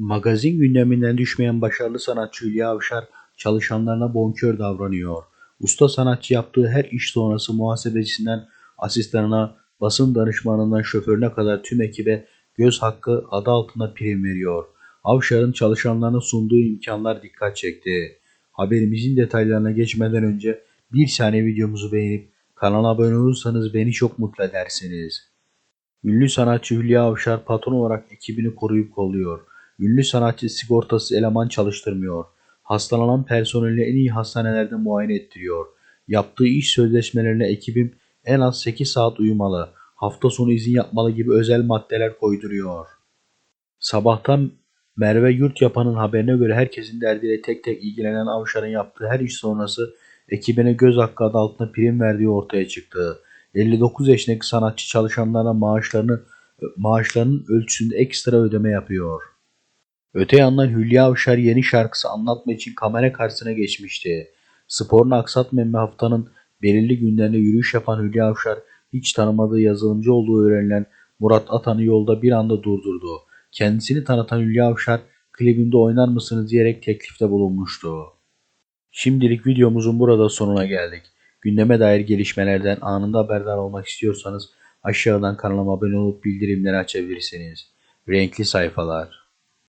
Magazin gündeminden düşmeyen başarılı sanatçı Hülya Avşar çalışanlarına bonkör davranıyor. Usta sanatçı yaptığı her iş sonrası muhasebecisinden asistanına, basın danışmanından şoförüne kadar tüm ekibe göz hakkı adı altında prim veriyor. Avşar'ın çalışanlarına sunduğu imkanlar dikkat çekti. Haberimizin detaylarına geçmeden önce bir saniye videomuzu beğenip kanala abone olursanız beni çok mutlu edersiniz. Ünlü sanatçı Hülya Avşar patron olarak ekibini koruyup kolluyor. Ünlü sanatçı sigortası eleman çalıştırmıyor. Hastalanan personeli en iyi hastanelerde muayene ettiriyor. Yaptığı iş sözleşmelerine ekibim en az 8 saat uyumalı, hafta sonu izin yapmalı gibi özel maddeler koyduruyor. Sabahtan Merve Yurt Yapan'ın haberine göre herkesin derdiyle tek tek ilgilenen Avşar'ın yaptığı her iş sonrası ekibine göz hakkı adı altında prim verdiği ortaya çıktı. 59 yaşındaki sanatçı çalışanlarına maaşlarını maaşlarının ölçüsünde ekstra ödeme yapıyor. Öte yandan Hülya Avşar yeni şarkısı anlatma için kamera karşısına geçmişti. Sporunu aksatmayan haftanın belirli günlerinde yürüyüş yapan Hülya Avşar hiç tanımadığı yazılımcı olduğu öğrenilen Murat Atan'ı yolda bir anda durdurdu. Kendisini tanıtan Hülya Avşar klibimde oynar mısınız diyerek teklifte bulunmuştu. Şimdilik videomuzun burada sonuna geldik. Gündeme dair gelişmelerden anında haberdar olmak istiyorsanız aşağıdan kanalıma abone olup bildirimleri açabilirsiniz. Renkli sayfalar.